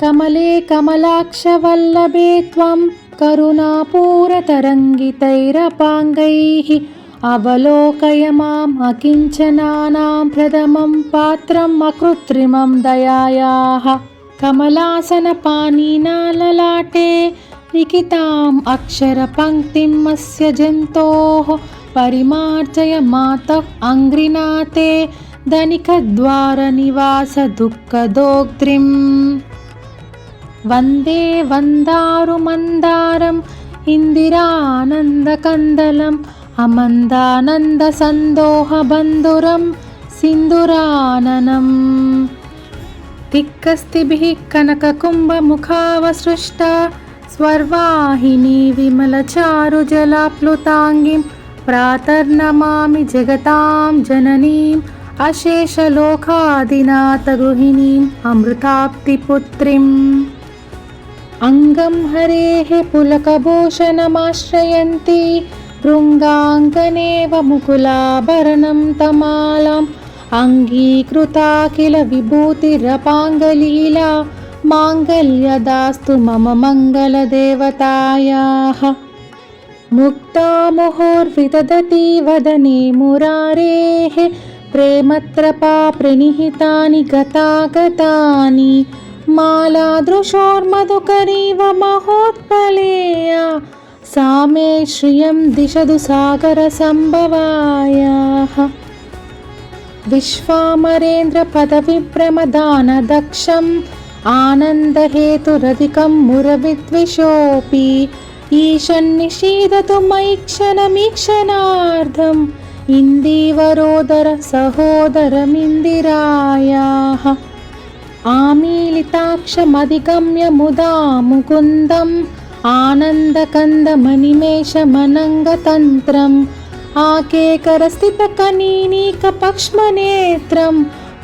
कमले कमलाक्षवल्लभे त्वं करुणापूरतरङ्गितैरपाङ्गैः अवलोकय माम् अकिञ्चनानां प्रथमं पात्रम् अकृत्रिमं दयायाः कमलासनपाणिना ललाटे लिखिताम् अक्षरपङ्क्तिम् अस्य जन्तोः परिमार्जय मातः अङ्घ्रिनाथे धनिकद्वारनिवासदुःखदोग्त्रिम् वन्दे वन्दारुमन्दारम् इन्दिरानन्दकन्दलम् अमन्दानन्दसन्दोहबन्धुरं सिन्दुराननम्। तिक्कस्तिभिः कनककुम्भमुखावसृष्टा स्वर्वाहिनी विमलचारुजलाप्लुताङ्गीं प्रातर्नमामि जगतां जननीम् अशेषलोकादिनाथगृहिणीम् अमृताप्तिपुत्रीम् अङ्गं हरेः पुलकभूषणमाश्रयन्ती भृङ्गाङ्गनेव मुकुलाभरणं तमालम् अङ्गीकृता किल विभूतिरपाङ्गलीला माङ्गल्यदास्तु मम मङ्गलदेवतायाः। मुक्ता मुहुर्विदधति वदने मुरारेः प्रेमत्रपा प्रणिहितानि गतागतानि मालादृशोर्मधुकरीव महोत्पलेया सा मे श्रियं दिशतु सागरसम्भवायाः विश्वामरेन्द्रपदविभ्रमदानदक्षम् आनन्दहेतुरधिकं मुरविद्विषोऽपि ईशन्निषीदतु मयि क्षणमीक्षणार्धम् इन्दीवरोदर सहोदरमिन्दिरायाः आमीलिताक्षमधिगम्य मुदा मुकुन्दम् आनन्दकन्दमनिमेषमनङ्गतन्त्रम् आकेकरस्थितकनीनीकपक्ष्मनेत्रं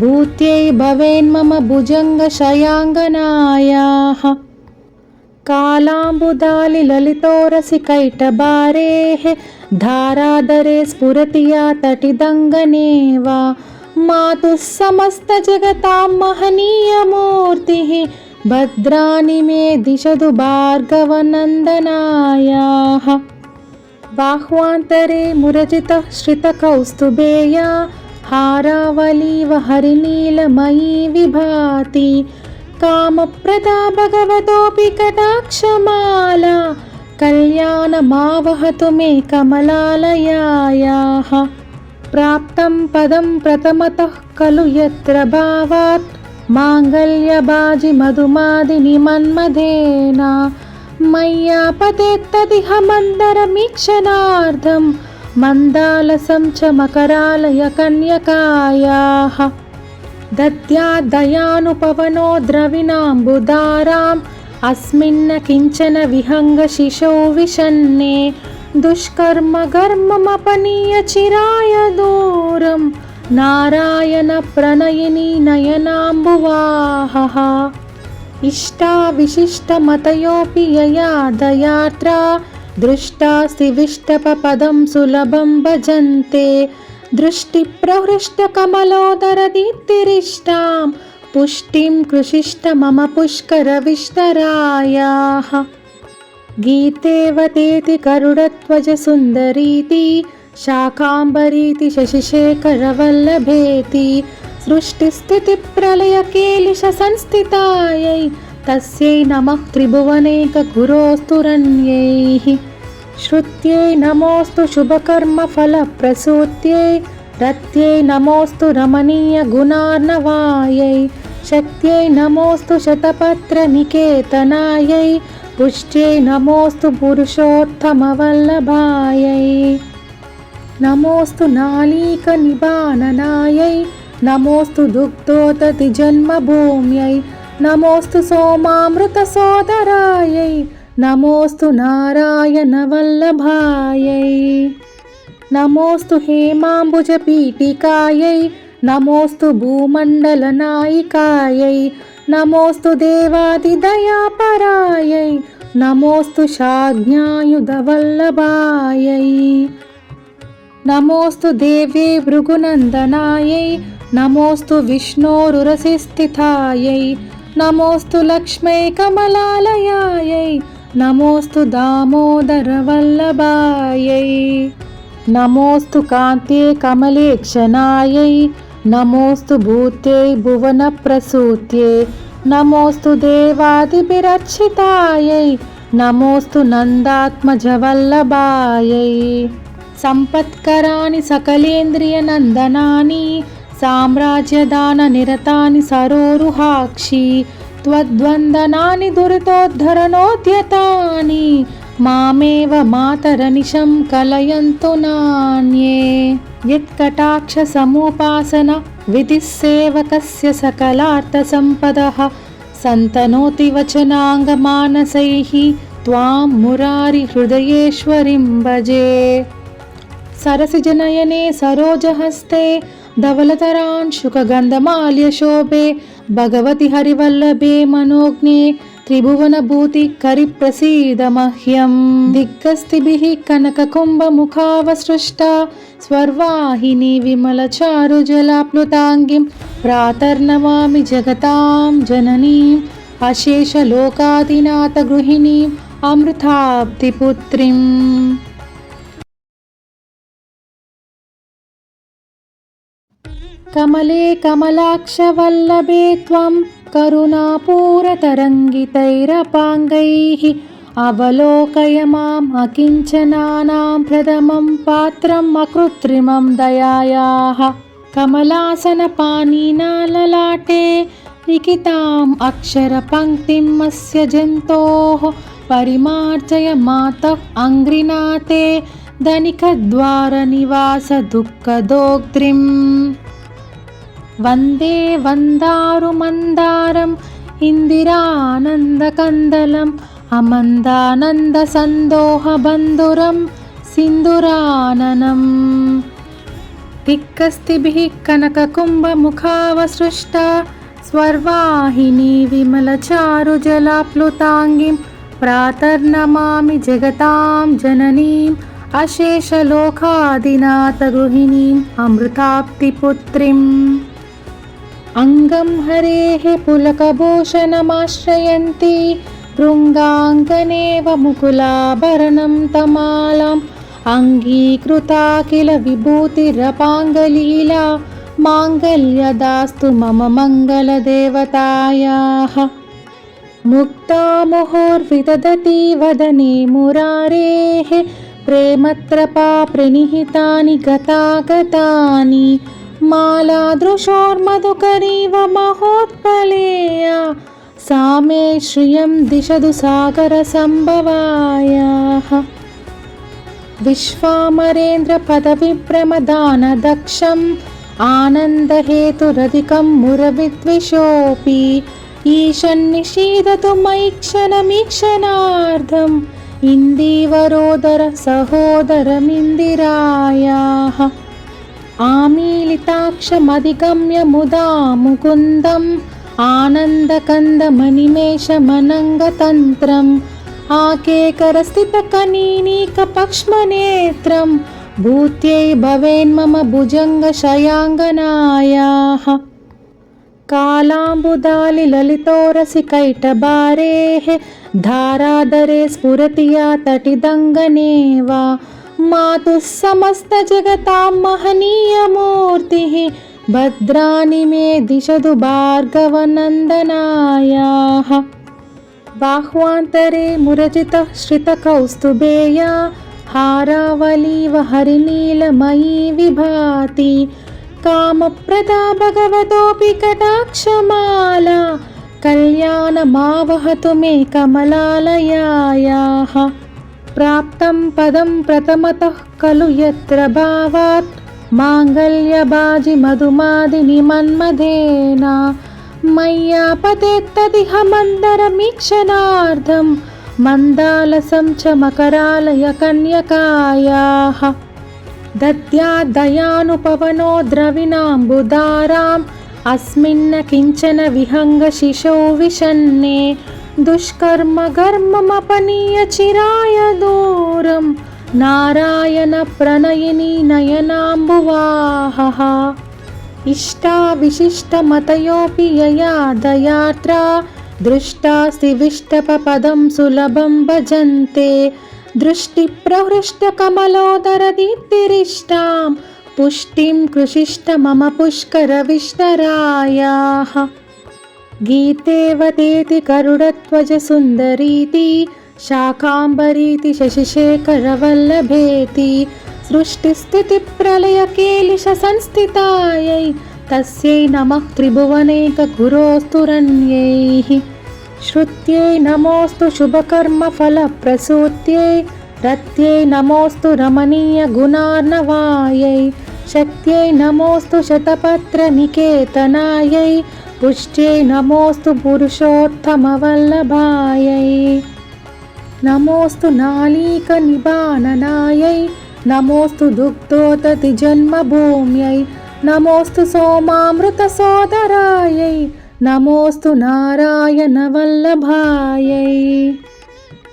भूत्यै भवेन्मम भुजङ्गशयाङ्गनायाः। कालाम्बुदालिललितोरसिकैटबारेः धाराधरे स्फुरति या तटिदङ्गने वा मातुः समस्तजगतां महनीयमूर्तिः भद्राणि मे दिशतु भार्गवनन्दनायाः। बाह्वान्तरे मुरजितः श्रितकौस्तुभेया हारावलीव हरिनीलमयी विभाति। कामप्रदा भगवतोऽपि कटाक्षमाला कल्याणमावहतु मे कमलालयायाः ప్రాప్తం పదం ప్రథమత ఖలు ఎత్ర భావాత్. మాంగళ్యబాజి మధుమాదిని మన్మధేనా. మయ్యాపదేత్తదిహ మందరమీక్షణార్థం మందాలసం చ మకరాలయ కన్యకాయా. దయానుపవనో ద్రవిణాంబుదారాం అస్మిన్న కించన విహంగ శిశో విశన్నే गर्ममपनीय चिराय दूरं नारायणप्रणयिनी नयनाम्बुवाहः। इष्टाविशिष्टमतयोऽपि यया दयात्रा दृष्टास्तिविष्टपपदं सुलभं भजन्ते। दृष्टिप्रहृष्टकमलोदरदीप्तिरिष्टां पुष्टिं कृषिष्ट मम पुष्करविष्टरायाः गीतेवतेति करुडध्वजसुन्दरीति शाकाम्बरीति शशिशेखरवल्लभेति सृष्टिस्थितिप्रलयकेलिशसंस्थितायै तस्यै नमः त्रिभुवनेकगुरोस्तुरन्यैः श्रुत्यै नमोऽस्तु शुभकर्मफलप्रसूत्यै रत्यै नमोऽस्तु रमणीयगुणार्णवायै शक्त्यै नमोऽस्तु शतपत्रनिकेतनायै पुष्ट्यै नमोऽस्तु पुरुषोत्तमवल्लभायै नमोऽस्तु नालीकनिबाननायै नमोऽस्तु दुग्धोदतिजन्मभूम्यै नमोऽस्तु सोमामृतसोदरायै नमोऽस्तु नारायणवल्लभायै नमोऽस्तु हेमाम्बुजपीठिकायै नमोऽस्तु भूमण्डलनायिकायै नमोऽस्तु देवादिदयापरायै नमोऽस्तु शाज्ञायुधवल्लभायै। नमोऽस्तु देव्यै भृगुनन्दनायै। नमोऽस्तु विष्णोरुरसिस्थितायै। नमोऽस्तु लक्ष्मै कमलालयायै नमोऽस्तु दामोदरवल्लभायै। नमोऽस्तु कान्त्ये कमलेक्षणायै नमोऽस्तु भूत्यै भुवनप्रसूत्यै నమోస్తు దేవాదిభిరక్షితాయై నమోస్తు నందాత్మజవల్లభాయై. సంపత్కరాని సకలేంద్రియ నందనాని సామ్రాజ్యదాన నిరతాని సరోరుహాక్షి త్వద్వందనాని దురితోద్ధరణోద్యతాని మామేవ మాతరనిశం కలయంతు నాన్యే. యత్కటాక్ష సముపాసన सेवकस्य सकलार्थसम्पदः सन्तनोति वचनाङ्गमानसैः त्वां मुरारिहृदयेश्वरीं भजे। सरसिजनयने सरोजहस्ते धवलतरांशुकगन्धमाल्यशोभे भगवति हरिवल्लभे मनोज्ञे త్రిభువనభూతి కరిప్రసీదమహ్యం దిగ్గస్తిభిः కనకకుంభముఖావసృష్టా స్వర్వాహిని విమలచారుజలాప్లుతాంగిం ప్రాతర్నమామి జగతాం జననీం అశేషలోకాదినాథగృహిణీం అమృతాబ్దిపుత్రిం కమలే కమలాక్షవల్లభే త్వం करुणापूरतरङ्गितैरपाङ्गैः अवलोकय माम् अकिञ्चनानां प्रथमं पात्रम् अकृत्रिमं दयायाः कमलासनपाणिना ललाटे लिखिताम् अक्षरपङ्क्तिम् अस्य जन्तोः परिमार्जय मातः अङ्घ्रिनाथे धनिकद्वारनिवासदुःखदोग्ध्रिम् वन्दे वन्दारुमन्दारम् इन्दिरानन्दकन्दलम् अमन्दानन्दसन्दोहबन्धुरं सिन्दुराननम् दिक्कस्तिभिः कनककुम्भमुखावसृष्टा स्वर्वाहिनी विमलचारुजलाप्लुताङ्गीं प्रातर्नमामि जगतां जननीम् अशेषलोकादिनाथगृहिणीम् अमृताप्तिपुत्रीम् अङ्गं हरेः पुलकभूषणमाश्रयन्ती भृङ्गाङ्गनेव मुकुलाभरणं तमालम् अङ्गीकृता किल विभूतिरपाङ्गलीला माङ्गल्यदास्तु मम मङ्गलदेवतायाः मुक्ता मुहुर्विदधति वदने मुरारेः प्रेमत्रपा प्रणिहितानि गतागतानि मालादृशोर्मधुकरीव महोत्पलेया सा मे श्रियं दिशतु सागरसम्भवायाः। विश्वामरेन्द्रपदविभ्रमदानदक्षम् आनन्दहेतुरधिकं मुरविद्विषोऽपि ईशन्निषीदतु मयि क्षणमीक्षणार्धम् इन्दीवरोदर सहोदरमिन्दिरायाः आमीलिताक्षमधिगम्य मुदा मुकुन्दम् आनन्दकन्दमनिमेषमनङ्गतन्त्रम् आकेकरस्थितकनीनीकपक्ष्मनेत्रं भूत्यै भवेन्मम भुजङ्गशयाङ्गनायाः। कालाम्बुदालिललितोरसिकैटबारेः धाराधरे स्फुरति या तटिदङ्गने वा मातुः समस्तजगतां महनीयमूर्तिः भद्राणि मे दिशतु भार्गवनन्दनायाः। बाह्वान्तरे मुरजितः श्रितकौस्तुभेया हारावलीव हरिनीलमयी विभाति। कामप्रदा भगवतोऽपि कटाक्षमाला कल्याणमावहतु मे कमलालयायाः ప్రాప్తం పదం ప్రథమత ఖలు ఎత్ర భావాత్. మాంగళ్యబాజి మధుమాదిని మన్మధేనా. మయ్యాపదేత్తదిహ మందరమీక్షణార్థం మందాలసం చ మకరాలయ కన్యకాయా. దద్యా దయానుపవనో ద్రవిణాంబుదారాం అస్మిన్న కించన విహంగ శిశో విశన్నే चिराय दूरं नारायणप्रणयिनी नयनाम्बुवाहः इष्टाविशिष्टमतयोऽपि यया दयात्रा दृष्टास्ति विष्टपपदं सुलभं भजन्ते दृष्टिप्रहृष्टकमलोदरदीप्तिरिष्टां पुष्टिं कृषिष्ट मम पुष्करविष्टरायाः गीतेवतेति करुडध्वजसुन्दरीति शाकाम्बरीति शशिशेखरवल्लभेति सृष्टिस्थितिप्रलयकेलिशसंस्थितायै तस्यै नमः त्रिभुवनैकगुरोस्तुरन्यैः श्रुत्यै नमोऽस्तु शुभकर्मफलप्रसूत्यै रत्यै नमोऽस्तु रमणीयगुणार्णवायै शक्त्यै नमोऽस्तु शतपत्रनिकेतनायै पुष्ट्यै नमोऽस्तु पुरुषोत्तमवल्लभायै नमोऽस्तु नालीकनिबाननायै नमोऽस्तु दुग्धोदतिजन्मभूम्यै नमोऽस्तु सोमामृतसोदरायै नमोऽस्तु नारायणवल्लभायै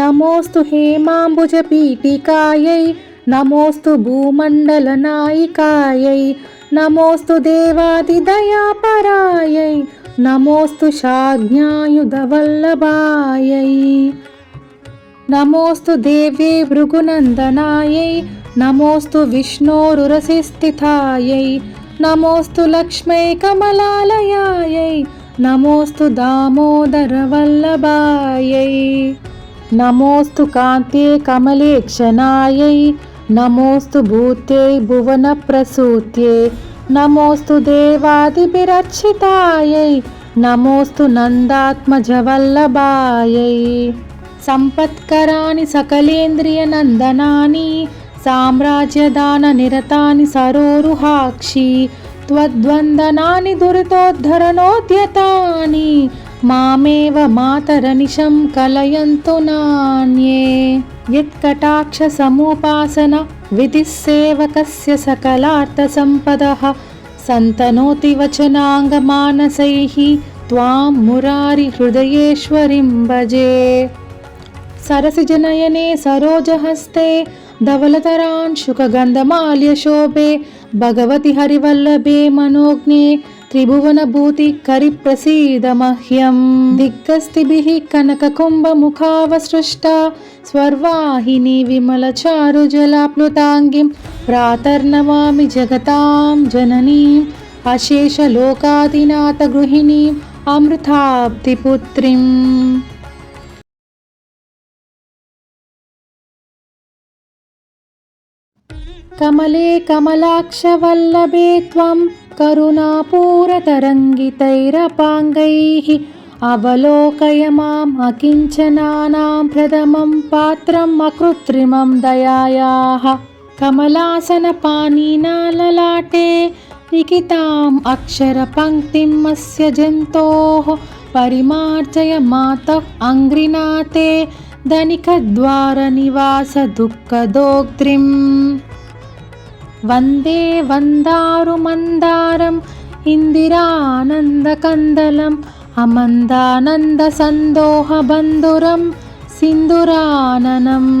नमोऽस्तु हेमाम्बुजपीठिकायै नमोऽस्तु भूमण्डलनायिकायै నమోస్తు దేవాదిదయాపరాయై నమోస్తు శాజ్ఞాయుధవల్లభాయై. నమోస్తు దేవే భృగునందనాయై నమోస్తు విష్ణోరురసిస్థితాయై నమోస్తు లక్ష్మై కమలాలయాయై నమోస్తు దామోదరవల్లభాయై. నమోస్తు కాంతే కమలేక్షణాయై నమోస్తు భూతే భువన ప్రసూత్యే నమోస్తు దేవాదిభిరక్షితాయై నమోస్తు నందాత్మజవల్లభాయై సంపత్కరాని సకలేంద్రియ నందనాని సామ్రాజ్యదాన నిరతాని సరోరుహాక్షి త్వద్వందనాని దురితోద్ధరణోద్యతాని मामेव मातरनिशं कलयन्तु नान्ये। यत्कटाक्षसमुपासन विधिः सेवकस्य सकलार्थसम्पदः। सन्तनोति वचनाङ्गमानसैः त्वां मुरारिहृदयेश्वरीं भजे। सरसिजनयने सरोजहस्ते धवलतरांशुकगन्धमाल्यशोभे भगवति हरिवल्लभे मनोज्ञे త్రిభువనభూతి కరిప్రసీదమహ్యం దిగ్గస్తిభిः కనకకుంభముఖావసృష్టా స్వర్వాహిని విమలచారుజలాప్లుతాంగిం ప్రాతర్నమామి జగతాం జననీం అశేషలోకాతినాథగృహిణీం అమృతాబ్దిపుత్రిం కమలే కమలాక్షవల్లభే త్వం करुणापूरतरङ्गितैरपाङ्गैः अवलोकय माम् अकिञ्चनानां प्रथमं पात्रम् अकृत्रिमं दयायाः कमलासनपाणिना ललाटे लिखिताम् अक्षरपङ्क्तिम् अस्य जन्तोः परिमार्जय मातः अङ्घ्रिनाथे धनिकद्वारनिवासदुःखदोग्ध्रिम् वन्दे वन्दारुमन्दारम् इन्दिरानन्दकन्दलम् अमन्दानन्दसन्दोहबन्धुरं सिन्दुराननम्।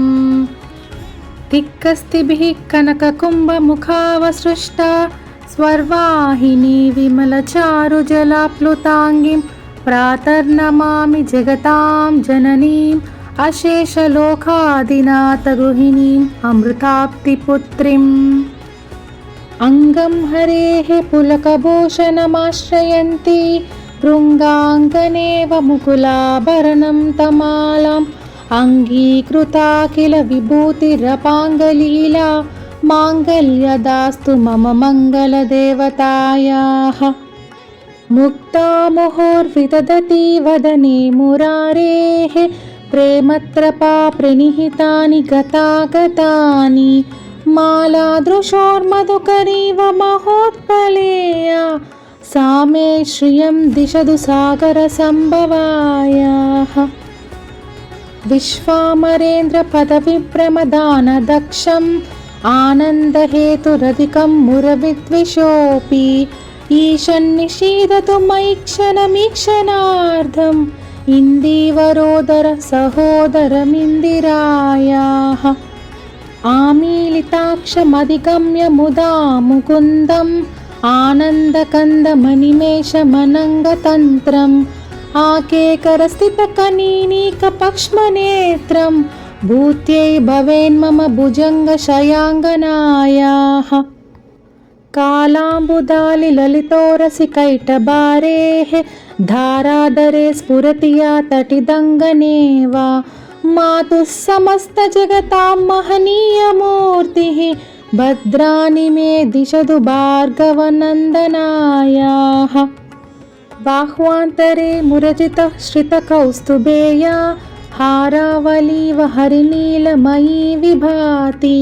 दिक्कस्तिभिः कनककुम्भमुखावसृष्टा स्वर्वाहिनी विमलचारुजलाप्लुताङ्गीं प्रातर्नमामि जगतां जननीम् अशेषलोकादिनाथगृहिणीम् अमृताप्तिपुत्रीम् अङ्गं हरेः पुलकभूषणमाश्रयन्ती भृङ्गाङ्गनेव मुकुलाभरणं तमालाम् अङ्गीकृता किल विभूतिरपाङ्गलीला माङ्गल्यदास्तु मम मङ्गलदेवतायाः। मुक्ता मुहुर्विदधति वदने मुरारेः प्रेमत्रपा प्रणिहितानि गतागतानि मालादृशोर्मधुकरीव महोत्पलेया सा मे श्रियं दिशतु सागरसम्भवायाः विश्वामरेन्द्रपदविभ्रमदानदक्षम् आनन्दहेतुरधिकं मुरविद्विषोऽपि ईशन्निषीदतु मयि क्षणमीक्षणार्धम् इन्दीवरोदर सहोदरमिन्दिरायाः आमीलिताक्षमधिगम्य मुदा मुकुन्दम् आनन्दकन्दमनिमेषमनङ्गतन्त्रम् आकेकरस्थितकनीनीकपक्ष्मनेत्रं भूत्यै भवेन्मम भुजङ्गशयाङ्गनायाः। कालाम्बुदालिललितोरसिकैटबारेः धारादरे स्फुरति या तटिदङ्गने वा मातुः समस्तजगतां महनीयमूर्तिः भद्राणि मे दिशतु भार्गवनन्दनायाः बाह्वान्तरे मुरजितः श्रितकौस्तुभेया हारावलीव हरिनीलमयी विभाति।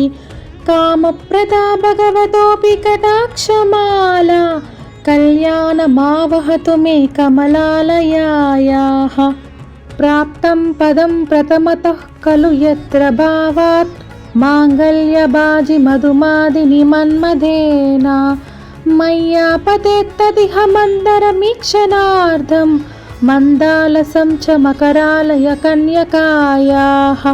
कामप्रदा भगवतोऽपि कटाक्षमाला कल्याणमावहतु मे कमलालयायाः ప్రాప్తం పదం ప్రథమత ఖలు ఎత్ర భావాత్. మాంగళ్యబాజి మధుమాదిని మన్మధేనా. మయ్యాపతేత్తదిహ మందరమీక్షణార్థం మందాలసం చ మకరాలయ కన్యకాయా.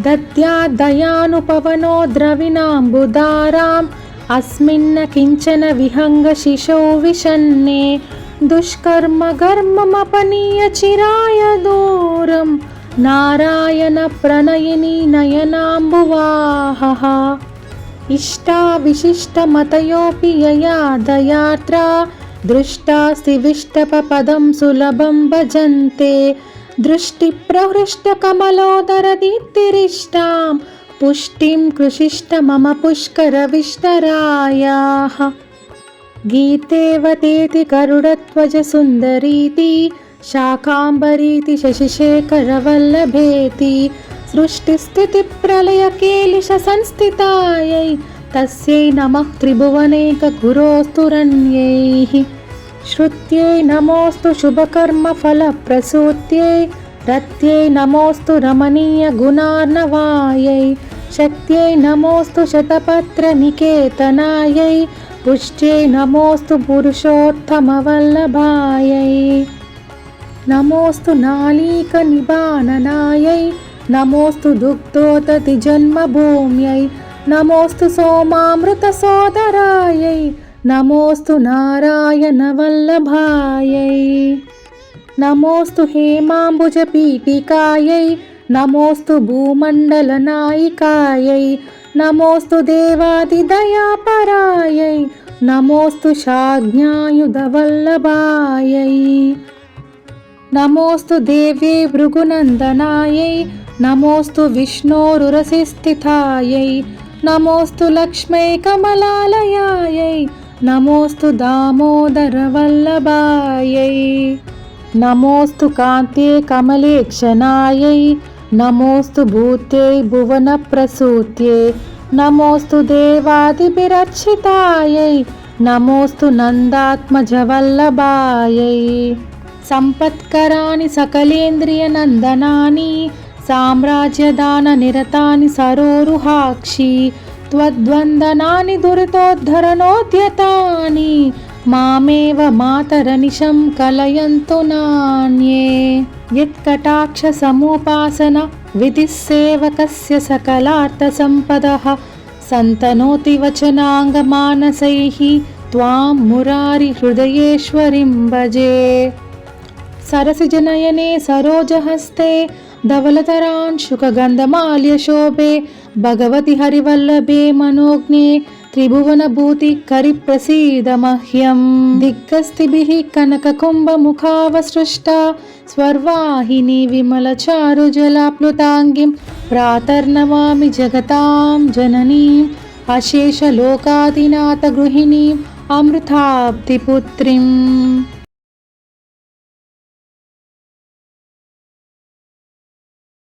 దద్యా దయానుపవనో ద్రవిణాంబుదారాం అస్మిన్న కించన విహంగ శిశో విశన్నే गर्ममपनीय चिराय दूरं नारायणप्रणयिनी नयनाम्बुवाहः। इष्टाविशिष्टमतयोऽपि यया दयात्रा दृष्टास्ति विष्टपपदं सुलभं भजन्ते। दृष्टिप्रहृष्टकमलोदरदीप्तिरिष्टां पुष्टिं कृषिष्ट मम पुष्करविष्टरायाः गीतेवतेति गरुडध्वजसुन्दरीति शाकाम्बरीति शशिशेखरवल्लभेति सृष्टिस्थितिप्रलयकेलिशसंस्थितायै तस्यै नमः त्रिभुवनेकगुरोस्तुरन्यैः श्रुत्यै नमोऽस्तु शुभकर्मफलप्रसूत्यै रत्यै नमोऽस्तु रमणीयगुणार्णवायै शक्त्यै नमोऽस्तु शतपत्रनिकेतनायै पुष्ट्यै नमोऽस्तु पुरुषोत्तमवल्लभायै नमोऽस्तु नालीकनिबाननायै नमोऽस्तु दुग्धोदतिजन्मभूम्यै नमोऽस्तु सोमामृतसोदरायै नमोऽस्तु नारायणवल्लभायै नमोऽस्तु हेमाम्बुजपीठिकायै नमोऽस्तु भूमण्डलनायिकायै నమోస్తు దేవాదిదయాపరాయై నమోస్తు శాజ్ఞాయుధవల్లభాయై. నమోస్తు దేవ్యే భృగునందనాయై నమోస్తు విష్ణోరురసిస్థితాయై నమోస్తు లక్ష్మై కమలాలయాయై నమోస్తు దామోదరవల్లభాయై. నమోస్తు కాంతే కమలేక్షణాయై నమోస్తు భూతే భువన ప్రసూత్యే. నమోస్తు దేవాదిభిరక్షితాయై నమోస్తు నందాత్మజవల్లభాయై సంపత్కరాని సకలేంద్రియ నందనాని. సామ్రాజ్యదాన నిరతాని సరోరుహాక్షి త్వద్వందనాని దురితోద్ధరణోద్యతాని. మామేవ మాతరనిశం కలయంతు నాన్యే. यत्कटाक्षसमुपासन विधिः सेवकस्य सकलार्थसम्पदः सन्तनोति वचनाङ्गमानसैः त्वां मुरारिहृदयेश्वरीं भजे। सरसिजनयने सरोजहस्ते धवलतरांशुकगन्धमाल्यशोभे भगवति हरिवल्लभे मनोज्ञे త్రిభువనభూతి కరిప్రసీదమహ్యం దిగ్గస్థిభిः కనకకుంభముఖావసృష్టా. స్వర్వాహిని విమలచారుజలాప్లుతాంగిం ప్రాతర్నమామి జగతాం జననీం. అశేషలోకాదినాథ గృహిణీం. అమృతాబ్దిపుత్రిం